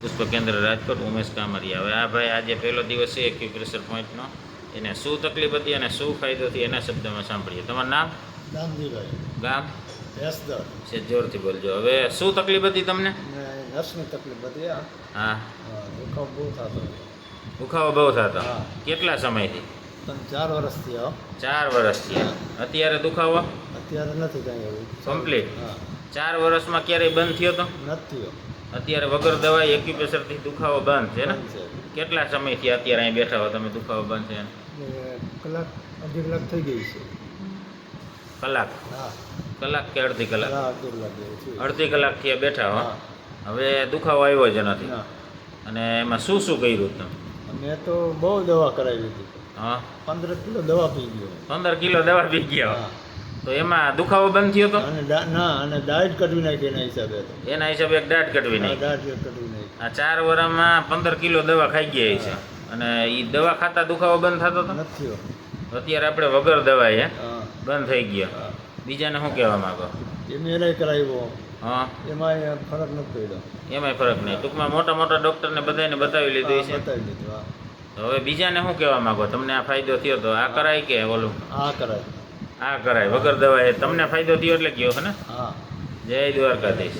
પુષ્પ કેન્દ્ર રાજકોટ ઉમેશ કામરિયા. હવે આ ભાઈ આજે પહેલો દિવસ છે એક્યુપ્રેશર પોઈન્ટનો એને શું તકલીફ હતી અને શું ફાયદો થયો એના શબ્દમાં સાંભળીએ. તમારું નામ? દામજીભાઈ ગામ? ભેંસદર છે જોરથી બોલજો. હવે શું તકલીફ હતી તમને? નસની તકલીફ હતી હા. દુખાવો બહુ થતો દુખાવો બહુ થતો. કેટલા સમયથી? તમે ચાર વર્ષથી આવો ચાર વર્ષથી અત્યારે દુખાવો? અત્યારે નથી કાંઈ એવું. કમ્પ્લીટ હા. ચાર વર્ષમાં ક્યારેય બંધ થયો તો? નથી હો. અત્યારે વગર દવા એક્યુપ્રેશરથી દુખાવો બંધ છે ને? કેટલા સમયથી અત્યારે અહીં બેઠા હો તમે દુખાવો બંધ છે ને કલાક અડધી કલાક થઈ ગઈ છે. કલાક? હા. કલાક કે અડધી કલાક? હા અડધી કલાક જેવું છે. અડધી કલાકથી બેઠા હો? હવે દુખાવો આવ્યો જ નથી. અને એમાં શું શું કર્યું તમે? મેં તો બહુ દવા કરાવી હતી. હા? પંદર કિલો દવા પી ગયો. પંદર કિલો દવા પી ગયા? હા. તો એમાં દુખાવો બંધ થયો તો? અને ના અને દાઢ કઢવી નાખી એના હિસાબે તો. એના હિસાબે એક દાઢ કટવી નહીં દાઢ કઢવી નાખી. આ ચાર વર્ષમાં પંદર કિલો દવા ખાઈ ગયા છે. અને એ દવા ખાતા દુખાવો બંધ થતો હતો? નથી. અત્યારે આપણે વગર દવા હે બંધ થઈ ગયો. બીજાને શું કહેવા માંગો? એમ એને કરાવ્યો. હા. એમાં ફરક નથી પડ્યો. એમાંય ફરક નહીં. ટૂંકમાં મોટા મોટા ડૉક્ટરને બધાને બતાવી લીધું છે બતાવી લીધું હવે બીજાને શું કહેવા માંગો? તમને આ ફાયદો થયો તો આ કરાય કે ઓલું? આ કરાય. આ કરાય. વગર દવાએ તમને ફાયદો થયો એટલે કયો હે ને? હા. જય દ્વારકાધીશ.